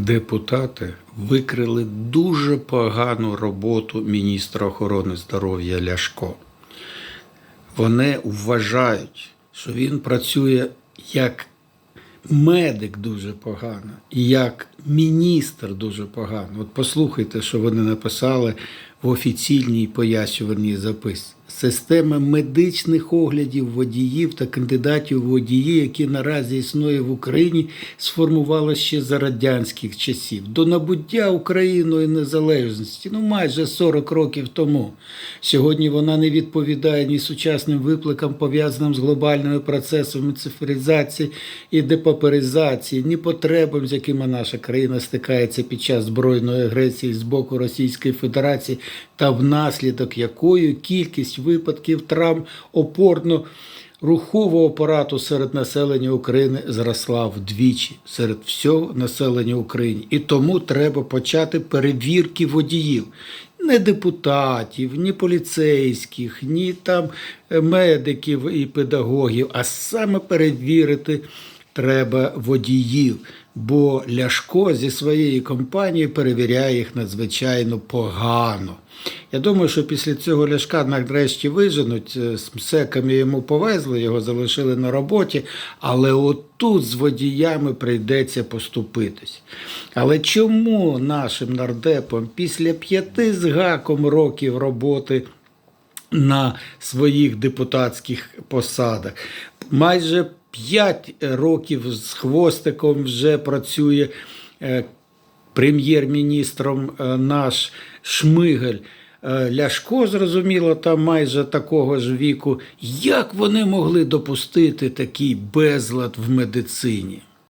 депутати викрили дуже погану роботу міністра охорони здоров'я Ляшко. Вони вважають, що він працює як медик дуже погано і як міністр дуже погано. От послухайте, що вони написали в офіційній пояснювальній записці. Система медичних оглядів водіїв та кандидатів водії, які наразі існує в Україні, сформувалася ще за радянських часів. До набуття Україною незалежності, ну майже 40 років тому. Сьогодні вона не відповідає ні сучасним викликам, пов'язаним з глобальними процесами цифризації і депаперизації, ні потребам, з якими наша країна стикається під час збройної агресії з боку Російської Федерації, та внаслідок якої кількість випадків травм опорно рухового апарату серед населення України зросла вдвічі серед всього населення України. І тому треба почати перевірки водіїв. Не депутатів, ні поліцейських, ні там е, медиків і педагогів, а саме перевірити треба водіїв. Бо Ляшко зі своєї компанії перевіряє їх надзвичайно погано. Я думаю, що після цього Ляшка нарешті виженуть, е, з МСЕКами йому повезли, його залишили на роботі, але отут з водіями прийдеться поступитись. Але чому нашим нардепам після п'яти з гаком років роботи на своїх депутатських посадах. Майже 5 років з хвостиком вже працює е, прем'єр-міністром е, наш Шмигель. Е, Ляшко, зрозуміло, там майже такого ж віку. Як вони могли допустити такий безлад в медицині?